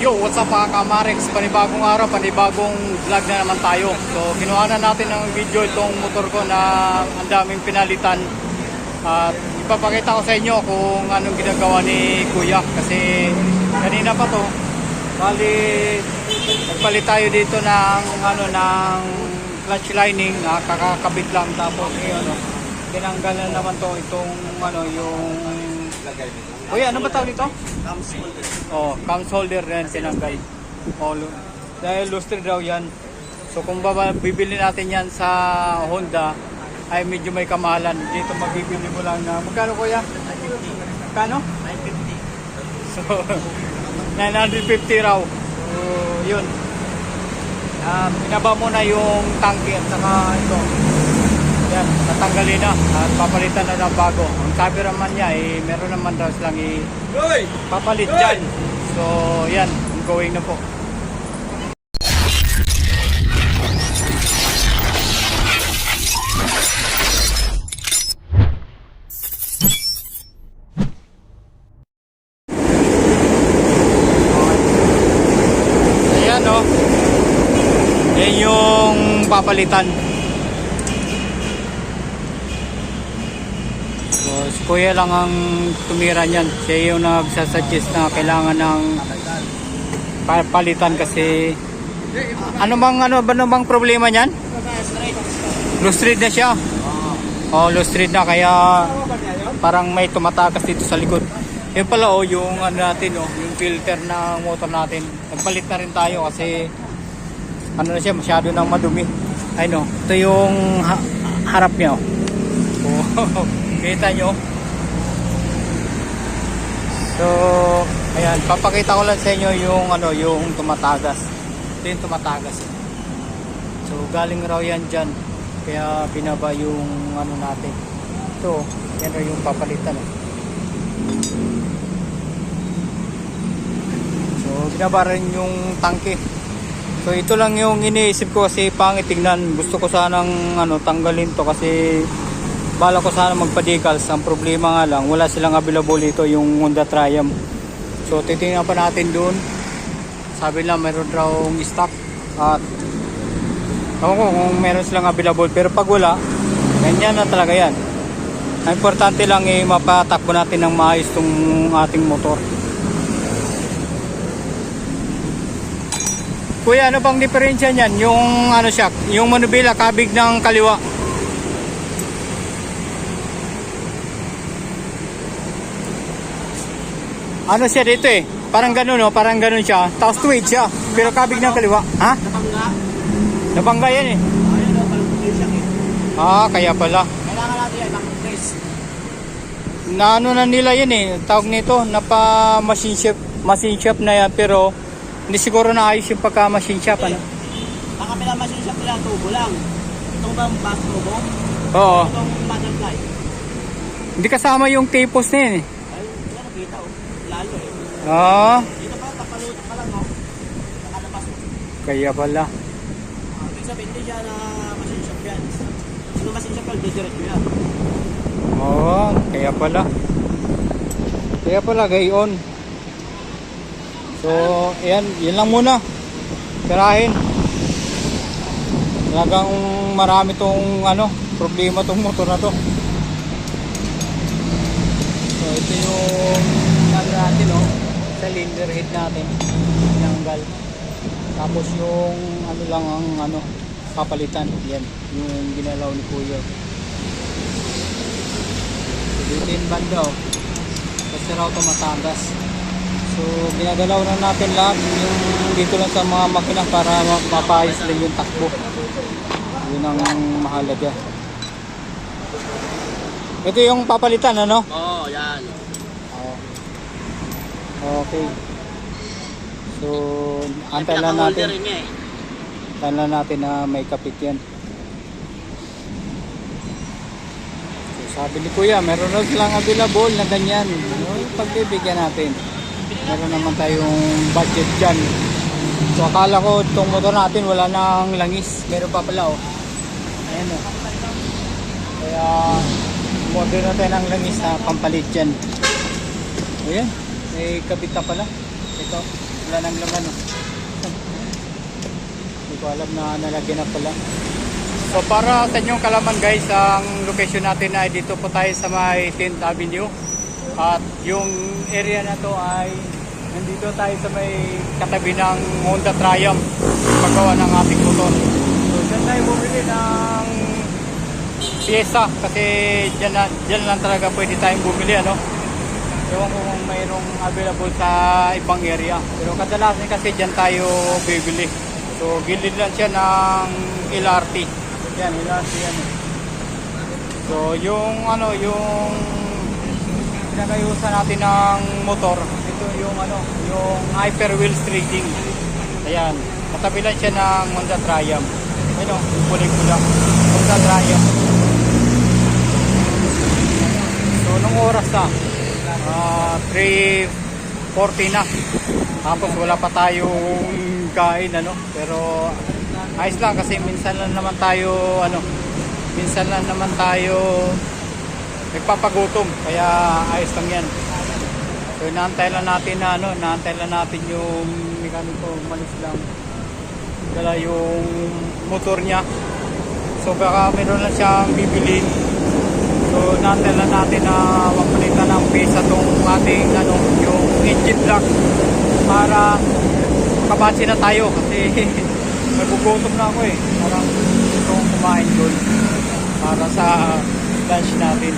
Yo, what's up mga kamarex? Panibagong araw, panibagong vlog na naman tayo. So, kinuha na natin ng video itong motor ko na ang daming pinalitan. At ipapakita ko sa inyo kung anong ginagawa ni Kuya. Kasi kanina pa to, bali, nagpalit tayo dito ng, ano, ng clutch lining. Ah, kakakabit lang. Tapos, eh, ano, tinanggal na naman to itong, ano, yung... Kuya, ano ba tawag dito? Oh, cam holder yan tinanggal. Oh, dahil lustre daw yan. So kung baba, bibili natin yan sa Honda, ay medyo may kamahalan. Dito mabibili mo lang na, magkano kuya? Magkano? 950. So, 950 raw. So, yun. Ah, pinaba mo na yung tangke at saka ito. Yan, tatanggalin na at papalitan na ng bago. Ang sabi naman niya, eh, meron naman daw silang i- papalit dyan. So, yan, ongoing na po. Ayan, oh. Yan yung papalitan. So, si Kuya lang ang tumira niyan. Siya yung nagsasuggest na kailangan ng pa- palitan kasi ano bang ano ba namang problema niyan? Low street na siya. Oh, low street na kaya parang may tumatakas dito sa likod. Yun pala oh, yung ano natin oh, yung filter ng motor natin. Nagpalit na rin tayo kasi ano na siya masyado nang madumi. Ay no, ito yung ha- harap niya oh. Oh, kita nyo. So, ayan, papakita ko lang sa inyo yung ano, yung tumatagas. Ito yung tumatagas. So, galing raw yan dyan. Kaya binaba yung ano natin. Ito, yan raw yung papalitan. oh. So, binaba rin yung tangke. So, ito lang yung iniisip ko kasi pangit tignan. Gusto ko sanang ano, tanggalin to kasi bala ko sana magpa-decals. Ang problema nga lang, wala silang available dito yung Honda Triumph. So, titingnan pa natin doon. Sabi lang, meron raw stock. At, ako ko kung meron silang available. Pero pag wala, ganyan na talaga yan. Ang importante lang eh, mapatakbo natin ng maayos tong ating motor. Kuya, ano bang diferensya niyan? Yung ano siya, yung manubila, kabig ng kaliwa. Ano siya dito eh? Parang ganun no, parang ganun siya. Tapos tweed siya, pero kabig ng kaliwa. Ha? Napangga. Nabangga yan eh. Eh. Ah, kaya pala. Kailangan natin yan, nakapres. Na ano na nila yan eh, tawag nito, napa machine shop, machine shop na yan, pero hindi siguro na ayos yung pagka machine shop ano. Ang kapila machine shop nila, tubo lang. Itong bang bus tubo? Oo. Itong butterfly. Hindi kasama yung tapos na yan eh. Ay, hindi na nakita o. Eh. Ah, Dito pa, kapaluto pa lang o. Nakalabas o. kaya pala. Ah, Ibig sabihin, hindi siya na machine shop yan. Ano machine shop yan, didiretso yan. Oo, kaya pala. Kaya pala, gayon. So, ayan, yun lang muna. Tirahin. Talagang marami tong ano, problema tong motor na to. So, ito yung ano natin, oh, cylinder head natin. Tinanggal. Tapos yung ano lang ang ano, papalitan. Yan, yung ginalaw ni Kuya. Dito yung banda oh. Kasi raw tumatagas. So ginagalaw na natin lahat yung dito lang sa mga makina para ma- mapayos lang yung takbo. Yun ang mahalaga. Ito yung papalitan ano? Oo, yan. Oo. Okay. So antay lang natin. eh. Antay lang natin na may kapit yan. So, sabi ni Kuya, meron na silang available na ganyan. Ano, pagbibigyan natin. Meron naman tayong budget dyan. So akala ko itong motor natin wala nang langis. Meron pa pala oh. Ayan oh. Kaya order na tayo ng langis na pampalit dyan. Ayan, may kabit na pala. Ito, wala nang laman. Oh. Hindi ko alam na nalagyan na pala. So para sa inyong kalaman guys, ang location natin ay dito po tayo sa may 10th Avenue. At yung area na to ay nandito tayo sa may katabi ng Honda Triumph paggawa ng ating motor. So dyan tayo bumili ng pyesa kasi dyan, na, dyan lang talaga pwede tayong bumili ano. Ewan ko kung mayroong available sa ibang area. Pero kadalasan kasi dyan tayo bibili. So gilid lang siya ng LRT. Yan, LRT yan. So yung ano, yung pinagayusan natin ng motor, ito yung ano, yung Hyper Wheels Trading. Ayan, katabi lang siya ng Honda Triumph. Ano, yung pula-pula. Honda Triumph. So nung oras na, ah 3.40 na. Tapos wala pa tayong kain ano, pero ayos lang kasi minsan lang naman tayo ano, minsan lang naman tayo nagpapagutom kaya ayos lang yan. So inaantay lang natin na ano, inaantay lang natin yung mekaniko umalis lang. Dala yung motor niya. So baka meron lang siyang bibilin. So natin lang natin na mapalitan ng pesa tong ating ano, yung engine block para makabatsi na tayo kasi nagugutom na ako eh. Parang kong kumain doon para sa lunch natin.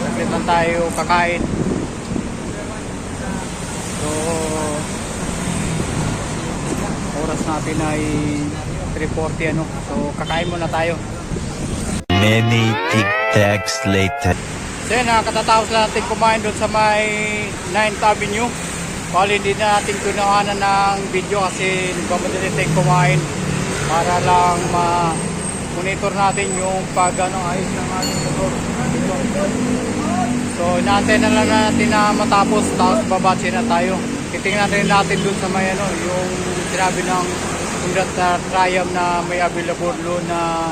Saglit lang tayo kakain. So oras natin ay 3.40 ano. So kakain muna tayo. Many tic tacs later. So yun, nakakatatapos na natin kumain doon sa may 9th Avenue. Bali hindi na natin tunawanan ng video kasi nagmamadali tayong kumain para lang ma-monitor natin yung pag ano, ayos ng ating motor. So inaantay na lang natin na matapos tapos babatsi na tayo. Titingnan rin natin doon sa may ano, yung sinabi ng Honda Triumph na may available doon na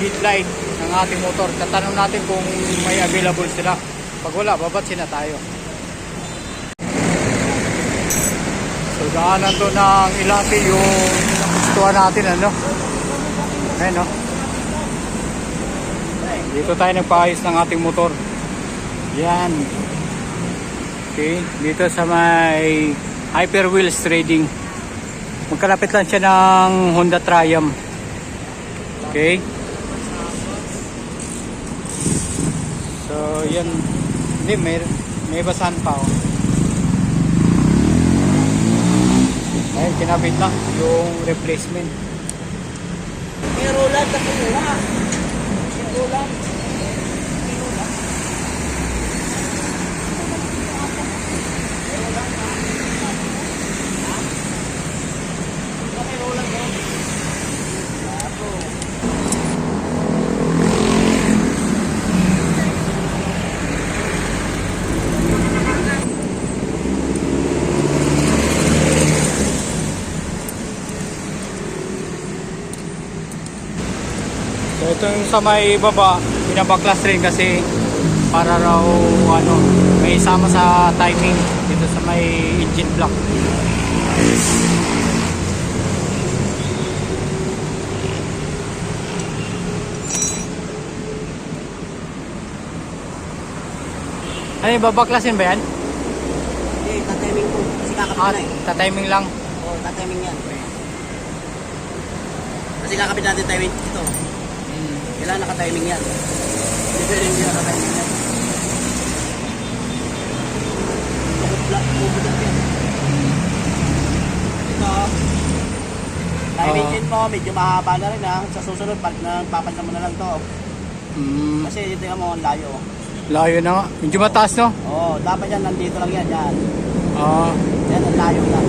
headlight ng ating motor. Tatanong natin kung may available sila. Pag wala, babatsi na tayo. So daanan to ng ilati yung gustuhan natin ano. Ayun no. Dito tayo nagpaayos ng ating motor. Yan. Okay, dito sa may Hyper Wheels Trading. Magkalapit lang siya ng Honda Triumph. Okay. So, yan. Hindi, may, may basahan pa. Oh. Ayun, kinabit na yung replacement. May roland na kinuha. May. Ito yung sa may baba, pinabaklas rin kasi para raw ano, may sama sa timing dito sa may engine block. Ano yung babaklasin ba yan? Hindi, tatiming ko. Kasi kakapit Ah, na eh. tatiming lang. Oo, tatiming yan. Kasi kakapit natin timing ito. Kailangan naka-timing yan. Hindi pwede hindi naka-timing yan. Lang yan. Ito. Timing din mo, medyo mahaba na rin ha. Sa susunod, pag nagpapansin mo na lang to. Mm, Kasi dito mo, ang layo. layo na nga. Medyo mataas no? Oo, dapat yan, nandito lang yan. Yan. Ah. Yan, ang layo na.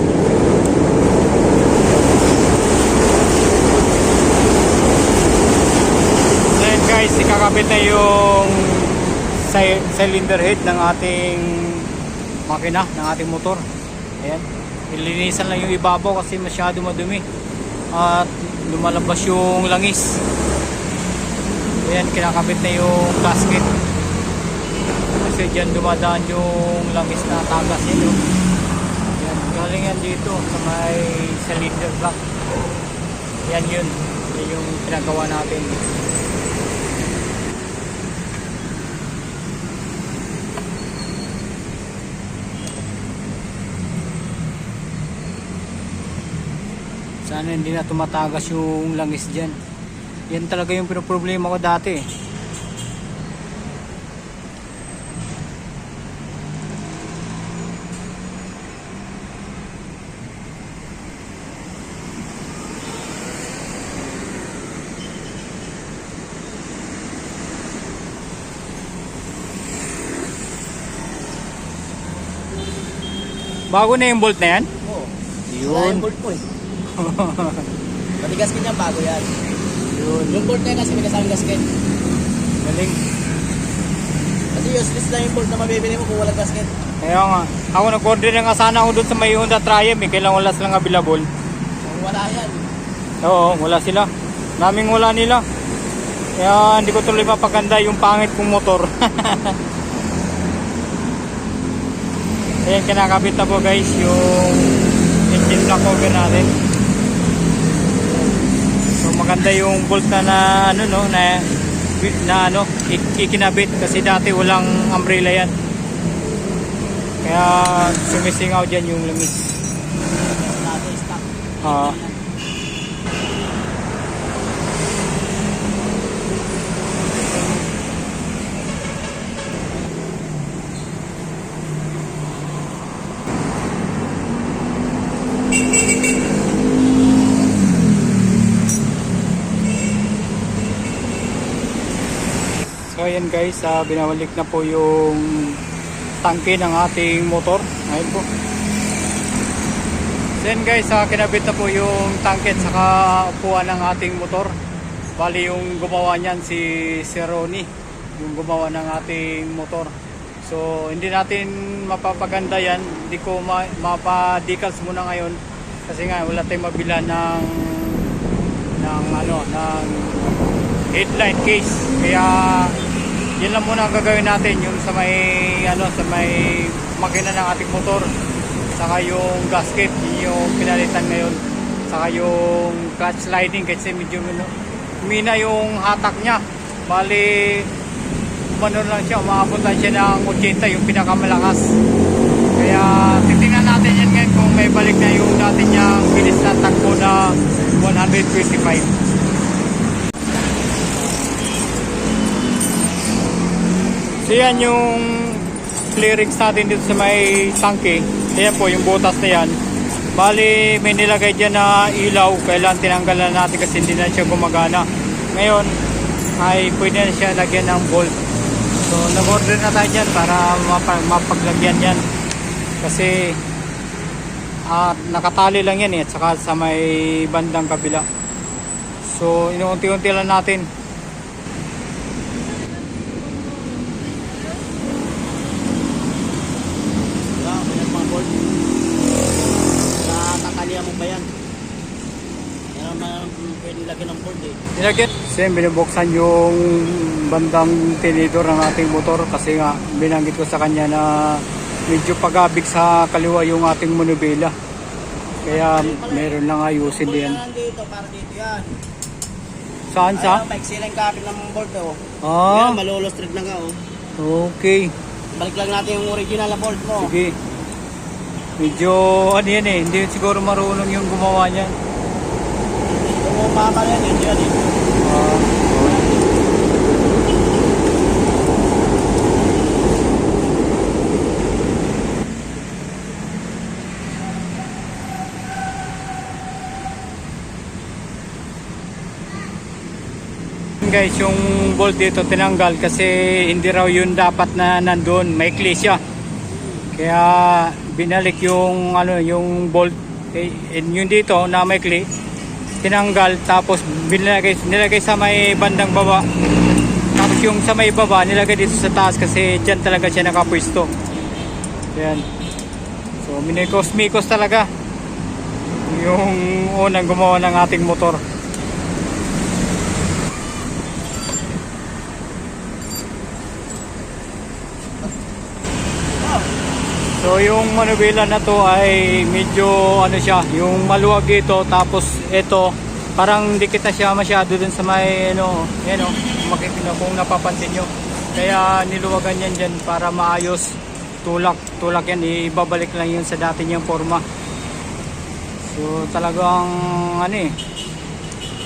Guys, ikakabit na yung cy- cylinder head ng ating makina, ng ating motor. Ayan. Ilinisan lang yung ibabaw kasi masyado madumi. At lumalabas yung langis. Ayan, kinakabit na yung gasket. Kasi dyan dumadaan yung langis na tagas oh. Ayan. dito sa may cylinder block. Yan yun. Yan yung pinagawa natin. Sana hindi na tumatagas yung langis dyan. Yan talaga yung pinoproblema ko dati. eh. Bago na yung bolt na yan? Oo. Yun. Wala yung bolt mo eh. Pati gasket niya bago yan. Yun. Yung bolt na yan kasi may kasamang gasket. Galing. Kasi useless lang yung bolt na mabibili mo kung walang gasket. Kaya nga. Ako nag-order na nga sana ako doon sa may Honda Triumph eh. Kailangan wala silang available. Wala yan. Oo, wala sila. Naming wala nila. Kaya hindi ko tuloy mapaganda yung pangit kong motor. Ayan, kinakabit na po guys yung engine block cover natin. Maganda yung bolt na, na ano no na na ano ik- ikinabit kasi dati walang umbrella yan. Kaya sumisingaw dyan yung langis. Dati So ayan guys, ah, binawalik na po yung tangke ng ating motor. Ayun po. Then guys, ah, kinabit na po yung tangke at saka upuan ng ating motor. Bali yung gumawa niyan si Sir Ronnie, yung gumawa ng ating motor. So hindi natin mapapaganda yan, hindi ko ma mapadicals muna ngayon kasi nga wala tayong mabila ng ng ano ng headlight case. Kaya yun lang muna ang gagawin natin yung sa may ano sa may makina ng ating motor. Saka yung gasket yun yung pinalitan ngayon. Saka yung clutch sliding kasi medyo mina yung hatak niya. Bali umano lang siya umabot lang siya ng 80 yung pinakamalakas. Kaya titingnan natin yan ngayon kung may balik na yung dati niyang bilis na takbo na 125 So yan yung clearings natin dito sa may tangke. Ayan po yung butas na yan. Bali may nilagay dyan na ilaw. Kailan tinanggal na natin kasi hindi na siya gumagana. Ngayon ay pwede na siya lagyan ng bolt. So nag-order na tayo dyan para mapa- mapaglagyan yan. Kasi ah, nakatali lang yan eh. At saka sa may bandang kabila. So inuunti-unti lang natin. Wala, may mga bolt. Nakakalihan mo ba yan? Yan naman pwede lagyan ng bolt eh. Nilagyan. Kasi binubuksan yung bandang tinidor ng ating motor kasi nga binanggit ko sa kanya na medyo pagabig sa kaliwa yung ating monobela. Kaya meron lang ayusin din. lang dito, para dito yan. Saan sa? Ayun, paiksi lang kapit ng bolt oh. Ah, Yan, malolo straight lang ka oh. okay. Balik lang natin yung original na bolt mo. Sige. Medyo ano yan eh, hindi siguro marunong yung gumawa niyan. Umama na yan, hindi yan eh. Guys yung bolt dito tinanggal kasi hindi raw yun dapat na nandun. Maikli siya kaya binalik yung ano yung bolt. Eh, yun dito na maikli tinanggal tapos nilagay, nilagay sa may bandang baba. Tapos yung sa may baba nilagay dito sa taas kasi dyan talaga siya nakapwesto. Yan so minikos mikos talaga yung unang gumawa ng ating motor So yung manubela na to ay medyo ano siya, yung maluwag dito tapos ito parang dikit na siya masyado dun sa may ano, yan o, makikita kung napapansin nyo. Kaya niluwagan yan dyan para maayos tulak, tulak yan, ibabalik lang yun sa dati niyang forma. So talagang ano eh,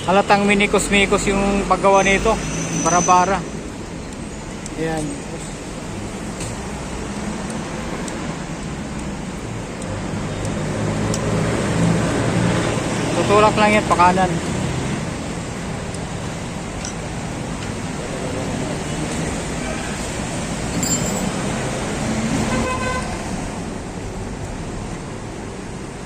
halatang minikos-mikos yung paggawa nito, bara-bara. Ayan. Tutulak lang yan, pakanan.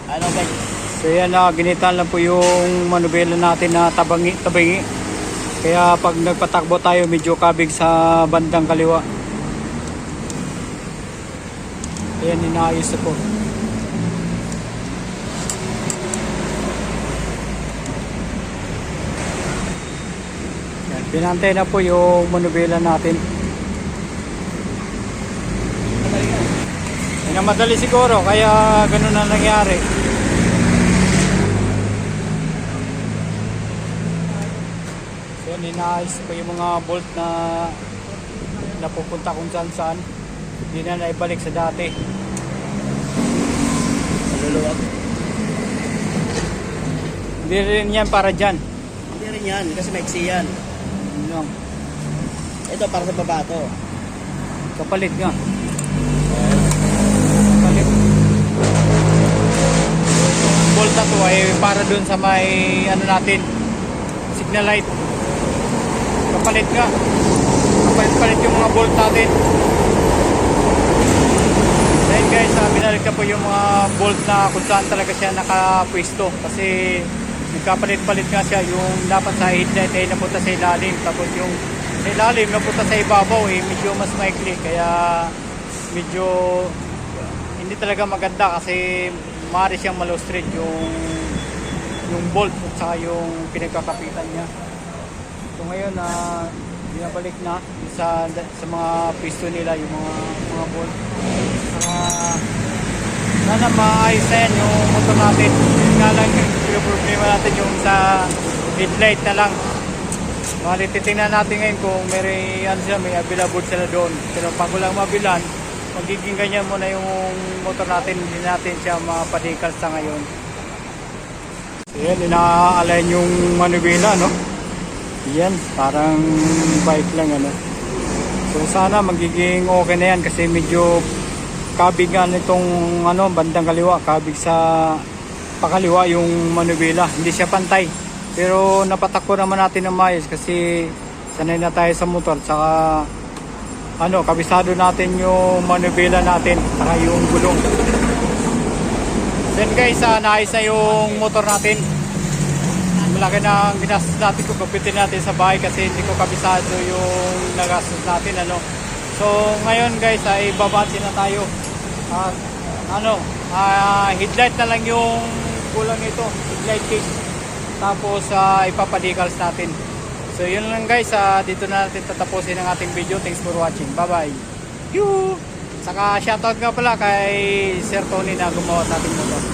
Ano guys? So yan na, ginitan lang po yung manubela natin na tabangi, tabangi. Kaya pag nagpatakbo tayo, medyo kabig sa bandang kaliwa. Ayan, inaayos na po. Yan, pinantay na po yung manubela natin. Yan ang madali siguro, kaya ganun na nangyari. So, yan, inaayos ko yung mga bolt na napupunta kung saan saan. Hindi na naibalik sa dati. Maluluwag. Hindi rin yan para dyan. Hindi rin yan, kasi maiksi yan. Yun. Ito para sa baba to. Kapalit nga. Kapalit. Bolt to ay para dun sa may ano natin signal light. Kapalit nga. Kapalit-palit yung mga bolt natin. Then guys, uh, binalik na po yung mga bolt na kung saan talaga siya nakapwesto kasi nagkapalit-palit nga siya. Yung dapat sa headlight ay napunta sa ilalim. Tapos yung sa ilalim napunta sa ibabaw eh medyo mas maikli. Kaya medyo hindi talaga maganda kasi maaari siyang malostrid yung yung bolt at saka yung pinagkakapitan niya. So ngayon na binabalik na sa sa mga pisto nila yung mga mga bolt. Saka sana maayos na yan yung motor natin nga lang yung problema natin yung sa headlight na lang Bali, titingnan natin ngayon kung may, ano sila, may available sila doon. Pero pag walang mabilan, magiging ganyan muna yung motor natin. Hindi natin siya mapadikal sa ngayon. So, yan, ina-align yung manubila, no? Yan, parang bike lang, ano? So, sana magiging okay na yan kasi medyo kabig nitong ano, bandang kaliwa, kabig sa pakaliwa yung manubila. Hindi siya pantay. Pero napatakbo naman natin ng maayos kasi sanay na tayo sa motor. Saka ano, kabisado natin yung manubila natin. Saka yung gulong. Then guys, uh, naayos na yung motor natin. Malaki na ang ginastos natin kung kapitin natin sa bahay kasi hindi ko kabisado yung nagastos natin. Ano. So ngayon guys, ay babati na tayo. At ano, ah, headlight na lang yung kulang nito. Headlight case. Tapos uh, ipapadicals natin. So yun lang guys, ah, dito na natin tatapusin ang ating video. Thanks for watching. Bye bye. Yoo! Saka shoutout nga pala kay Sir Tony na gumawa sa ating motor.